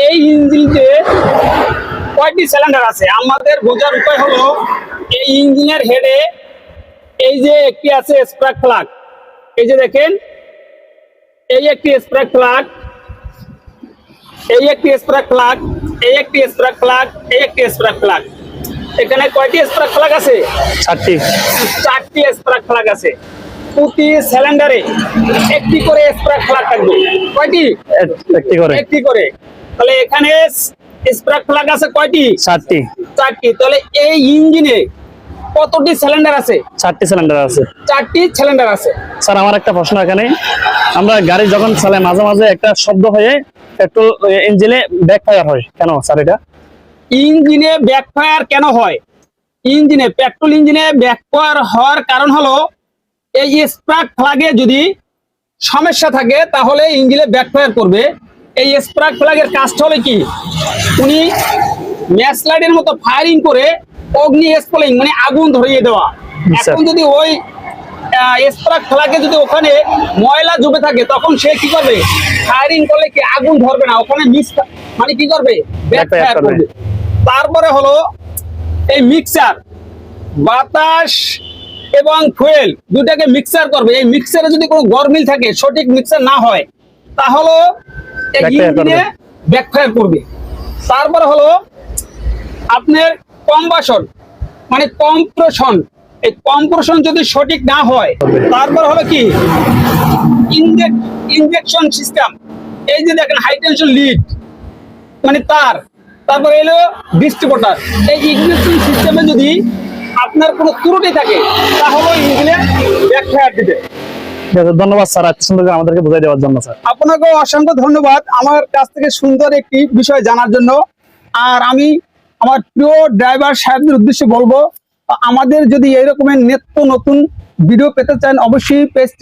এই ইঞ্জিনতে কয়টি সিলিন্ডার আছে। আমাদের বোঝার উপায় হলো এই ইঞ্জিনের হেডে এই যে একটি আছে স্প্রাক প্লাগ এই যে দেখেন এই একটি স্প্রাক প্লাগ এই একটি স্প্রাক প্লাগ এই একটি স্প্রাক প্লাগ এই একটি স্প্রাক প্লাগ এখানে কয়টি স্প্রাক প্লাগ আছে? চারটি। চারটি স্প্রাক প্লাগ আছে। প্রতি সিলিন্ডারে একটি করে স্প্রাক প্লাগ থাকবে। কয়টি? একটি করে। একটি করে। তাহলে এখানে স্প্রাক প্লাগ আছে কয়টি? চারটি। চারটি। তাহলে এই ইঞ্জিনে কতটি সিলিন্ডার আছে? চারটি সিলিন্ডার আছে। চারটি সিলিন্ডার আছে। স্যার আমার একটা প্রশ্ন এখানে। আমরা গাড়ি যখন চালাই মাঝে মাঝে একটা শব্দ হয়ে পেট্রোল ইঞ্জিনে ব্যাক ফায়ার হয়। কেন স্যার এটা? ইঞ্জিনে ব্যাকফায়ার কেন হয়? ইঞ্জিনে পেট্রোল ইঞ্জিনে ব্যাকফায়ার হওয়ার কারণ হলো এই স্প্রাক ফ্লাগে যদি সমস্যা থাকে তাহলে ইঞ্জিনে ব্যাকফায়ার করবে। এই স্প্রাক ফ্লাগের কাজটা হলে কি? উনি ম্যাচ লাইটের মতো ফায়ারিং করে অগ্নি স্পলিং মানে আগুন ধরিয়ে দেওয়া। এখন যদি ওই স্প্রাক ফ্লাগে যদি ওখানে ময়লা জমে থাকে তখন সে কি করবে? ফায়ারিং করলে কি আগুন ধরবে না? ওখানে মিস মানে কি। করবে? তারপরে হলো এই মিক্সার বাতাস এবং ফুয়েল দুটাকে মিক্সার করবে। এই মিক্সারে যদি কোনো গরমিল থাকে সঠিক মিক্সার না হয় তাহলে ব্যাকফায়ার করবে। তারপরে হলো আপনার কম্বাসন মানে কম্প্রেশন এই কম্প্রেশন যদি সঠিক না হয় তারপর হলো কি? ইনজেকশন সিস্টেম এই যে দেখেন হাই টেনশন লিড মানে তার। তারপরে এলো ডিস্ট্রিবিউটার এই ইগনিশন সিস্টেমে যদি আপনার কোনো ত্রুটি থাকে তাহলে ইঞ্জিনে ব্যাকফায়ার দিবে। ধন্যবাদ স্যার, এত সুন্দর আমাদেরকে বুঝাই দেওয়ার জন্য, স্যার। আপনাকে অসংখ্য ধন্যবাদ আমার কাছ থেকে সুন্দর একটি বিষয় জানার জন্য। আর আমি আমার প্রিয় ড্রাইভার সাহেবদের উদ্দেশ্যে বলব, আমাদের যদি এইরকমের নিত্য নতুন ভিডিও পেতে চান, অবশ্যই পেজটি